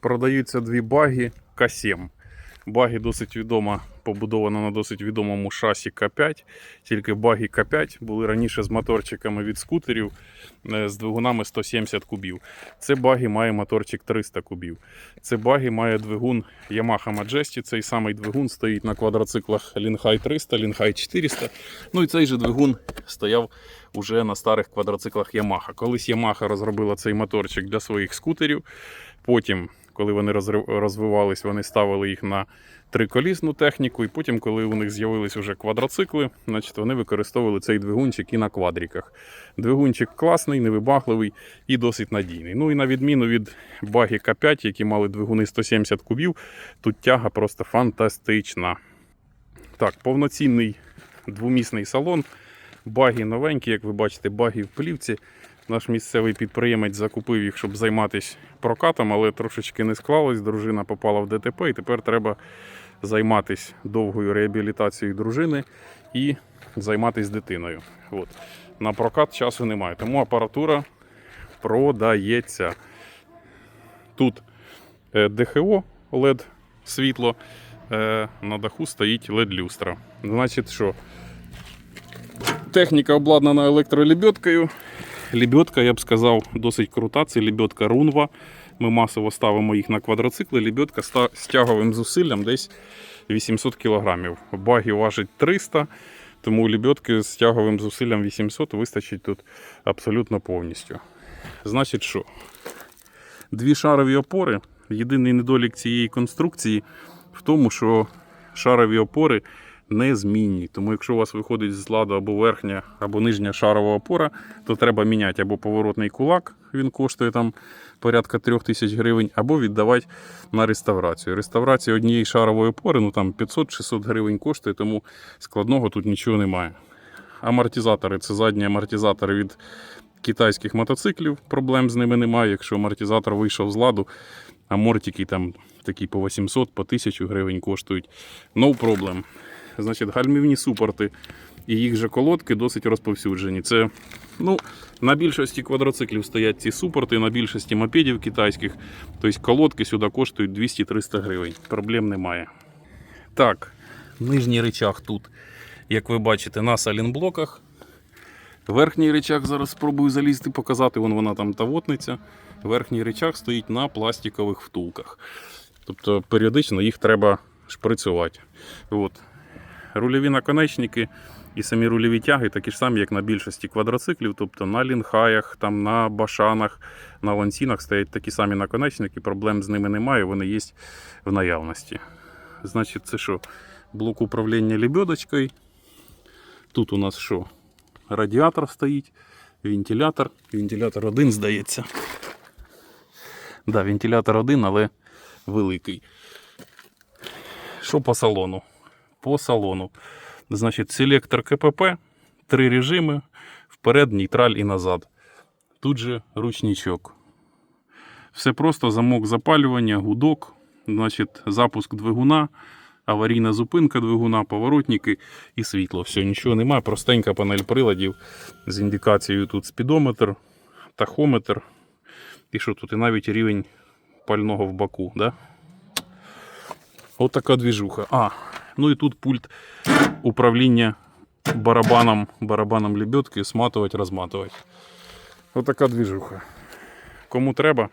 Продаються дві баги К7. Баги досить відома, побудована на досить відомому шасі К5. Тільки баги К5 були раніше з моторчиками від скутерів е, з двигунами 170 кубів. Це баги має моторчик 300 кубів. Це баги має двигун Yamaha Majesty. Цей самий двигун стоїть на квадроциклах Linhai 300, Linhai 400. Ну і цей же двигун стояв уже на старих квадроциклах Yamaha. Колись Yamaha розробила цей моторчик для своїх скутерів. Потім, коли вони розвивались, вони ставили їх на триколісну техніку. І потім, коли у них з'явились уже квадроцикли, значить вони використовували цей двигунчик і на квадріках. Двигунчик класний, невибагливий і досить надійний. Ну і на відміну від баги К5, які мали двигуни 170 кубів, тут тяга просто фантастична. Так, повноцінний двомісний салон. Баги новенькі, як ви бачите, баги в плівці. Наш місцевий підприємець закупив їх, щоб займатися прокатом, але трошечки не склалось. Дружина попала в ДТП, і тепер треба займатися довгою реабілітацією дружини і займатися дитиною. От. На прокат часу немає, тому апаратура продається. Тут е, ДХО LED світло, е, на даху стоїть LED люстра. Значить, що техніка обладнана електролебедкою. Лебедка, я б сказав, досить крута. Це лебедка Рунва. Ми масово ставимо їх на квадроцикли. Лебедка з тяговим зусиллям десь 800 кг. Баги важить 300 тому лебедки з тяговим зусиллям 800 вистачить тут абсолютно повністю. Значить, що? Дві шарові опори. Єдиний недолік цієї конструкції в тому, що шарові опори незмінні. Тому якщо у вас виходить з ладу або верхня, або нижня шарова опора, то треба міняти або поворотний кулак, він коштує там порядка 3000 гривень, або віддавати на реставрацію. Реставрація однієї шарової опори ну там 500-600 гривень коштує, тому складного тут нічого немає. Амортизатори це задні амортизатори від китайських мотоциклів. Проблем з ними немає. Якщо амортизатор вийшов з ладу, амортики там такі по 800, по 1000 гривень коштують. No problem. Значить, гальмівні супорти і їх же колодки досить розповсюджені. Це ну, на більшості квадроциклів стоять ці супорти, на більшості мопедів китайських. Тобто колодки сюди коштують 200-300 гривень. Проблем немає. Так, нижній речах тут, як ви бачите, на салінблоках. Верхній речах зараз спробую залізти, показати, вон вона там тавотниця. Верхній речах стоїть на пластикових втулках. Тобто періодично їх треба шприцювати. От. Рульові наконечники і самі рульові тяги такі ж самі, як на більшості квадроциклів, тобто на лінхаях, там, на башанах, на ланцінах стоять такі самі наконечники, проблем з ними немає, вони є в наявності. Значить, це що? Блок управління лебедочкою. Тут у нас що? Радіатор стоїть, вентилятор. Вентилятор один, здається. Да, вентилятор один, але великий. Що по салону? По салону. Значить, селектор КПП, три режими: вперед, нейтраль і назад. Тут же ручничок. Все просто замок запалювання, гудок, значить, запуск двигуна, аварійна зупинка двигуна, поворотники і світло. Все, нічого немає. Простенька панель приладів з індикацією тут спідометр, тахометр. І що тут? І навіть рівень пального в баку. Да? От така двіжуха. А, ну і тут пульт управління барабаном, барабаном лебедки, сматувати, розматувати. От така двіжуха. Кому треба,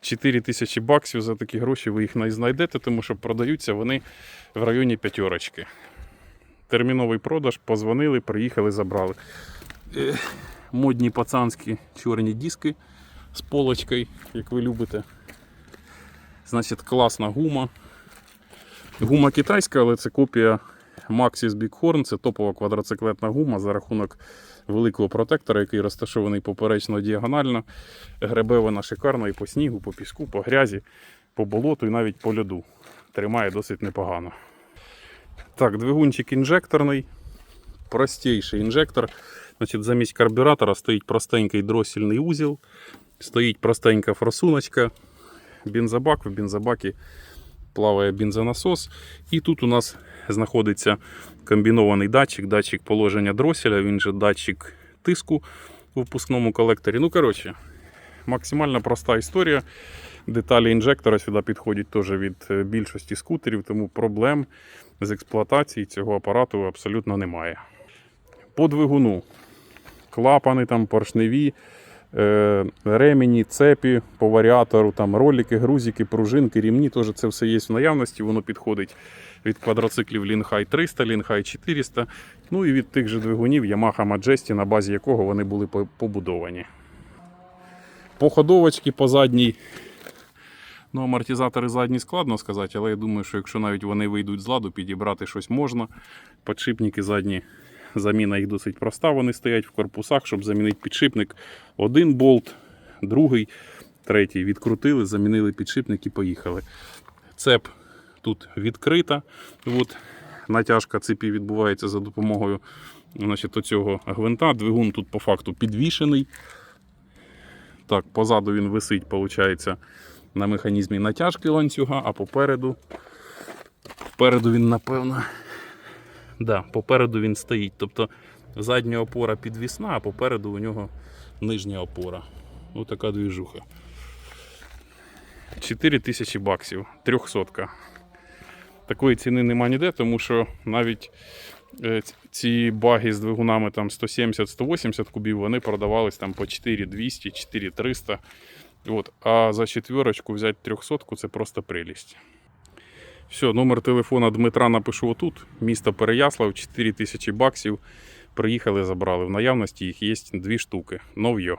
4 тисячі баксів за такі гроші ви їх не знайдете, тому що продаються вони в районі п'ятерочки. Терміновий продаж, позвонили, приїхали, забрали. Е, Модні пацанські чорні диски з полочкою, як ви любите. Значить, класна гума. Гума китайська, але це копія Maxis Bighorn. Це топова квадроциклетна гума за рахунок великого протектора, який розташований поперечно діагонально. Гребе вона шикарно і по снігу, по піску, по грязі, по болоту і навіть по льоду. Тримає досить непогано. Так, двигунчик інжекторний. Простіший інжектор. Значить, замість карбюратора стоїть простенький дросільний узіл, стоїть простенька форсуночка, бензобак. В бензобакі плаває бензонасос. І тут у нас знаходиться комбінований датчик, датчик положення дроселя, він же датчик тиску у впускному колекторі. Ну, коротше, максимально проста історія. Деталі інжектора сюди підходять теж від е, більшості скутерів, тому проблем з експлуатацією цього апарату абсолютно немає. По двигуну. Клапани там поршневі, ремені, цепі по варіатору, там ролики, грузики, пружинки, рівні. Теж це все є в наявності. Воно підходить від квадроциклів Linhai 300, Linhai 400, ну і від тих же двигунів Yamaha Majesty, на базі якого вони були побудовані. По ходовочці по задній. Ну, амортизатори задні складно сказати, але я думаю, що якщо навіть вони вийдуть з ладу, підібрати щось можна. Підшипники задні, заміна їх досить проста. Вони стоять в корпусах, щоб замінити підшипник. Один болт, другий, третій. Відкрутили, замінили підшипник і поїхали. Цеп тут відкрита. От, натяжка цепі відбувається за допомогою значить, оцього гвинта. Двигун тут по факту підвішений. Так, позаду він висить, виходить, на механізмі натяжки ланцюга, а попереду. Попереду він, напевно. Да, попереду він стоїть. Тобто задня опора підвісна, а попереду у нього нижня опора. Ось така двіжуха. 4 тисячі баксів, 300. Такої ціни нема ніде, тому що навіть е, ці баги з двигунами там 170-180 кубів, вони продавались там по 4200, 4300. От. А за четверочку взяти 300 це просто прелість. Все, номер телефона Дмитра напишу отут. Місто Переяслав, 4 тисячі баксів. Приїхали, забрали. В наявності їх є дві штуки. Нов'йо.